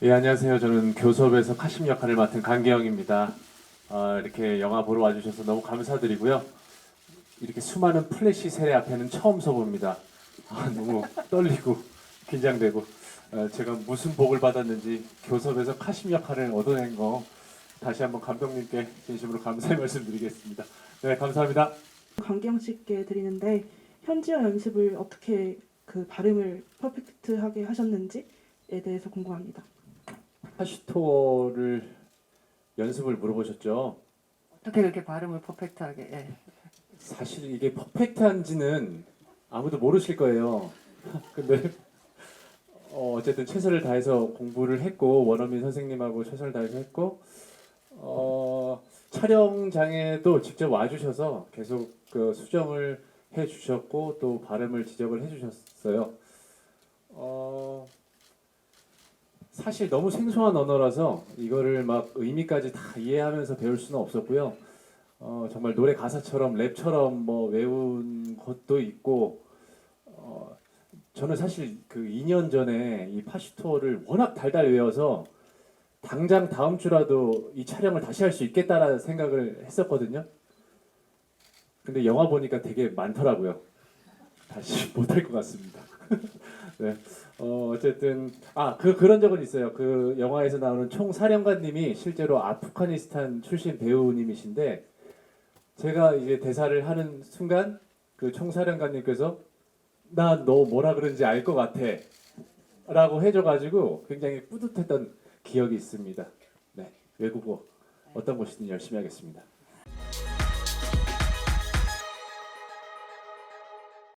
예, 안녕하세요. 저는 교섭에서 카심 역할을 맡은 강계영입니다. 아, 이렇게 영화 보러 와주셔서 너무 감사드리고요. 이렇게 수많은 플래시 세례 앞에는 처음 서봅니다. 아, 너무 떨리고 긴장되고 어, 제가 무슨 복을 받았는지 교섭에서 카심 역할을 얻어낸 거 다시 한번 감독님께 진심으로 감사의 말씀드리겠습니다. 네, 감사합니다. 강기영 씨께 드리는데 현지어 연습을 어떻게 그 발음을 퍼펙트하게 하셨는지에 대해서 궁금합니다. 파시토를 연습을 물어보셨죠? 어떻게 그렇게 발음을 퍼펙트하게 예. 사실 이게 퍼펙트한지는 아무도 모르실 거예요. 근데 어, 어쨌든 최선을 다해서 공부를 했고 원어민 선생님하고 최선을 다해서 했고 어, 촬영장에도 직접 와주셔서 계속 그 수정을 해주셨고 또 발음을 지적을 해주셨어요. 어, 사실 너무 생소한 언어라서 이거를 막 의미까지 다 이해하면서 배울 수는 없었고요. 어, 정말 노래 가사처럼 랩처럼 뭐 외운 것도 있고 어, 저는 사실 그 2년 전에 이 파시토를 워낙 달달 외워서 당장 다음 주라도 이 촬영을 다시 할 수 있겠다라는 생각을 했었거든요. 근데 영화 보니까 되게 많더라고요. 다시 못할 것 같습니다. 네. 어, 어쨌든 아, 그 그런 적은 있어요. 그 영화에서 나오는 총 사령관님이 실제로 아프가니스탄 출신 배우님이신데 제가 이제 대사를 하는 순간 그 총사령관님께서 나 너 뭐라 그런지 알 것 같아 라고 해줘가지고 굉장히 뿌듯했던 기억이 있습니다. 네, 외국어 어떤 곳이든 열심히 하겠습니다.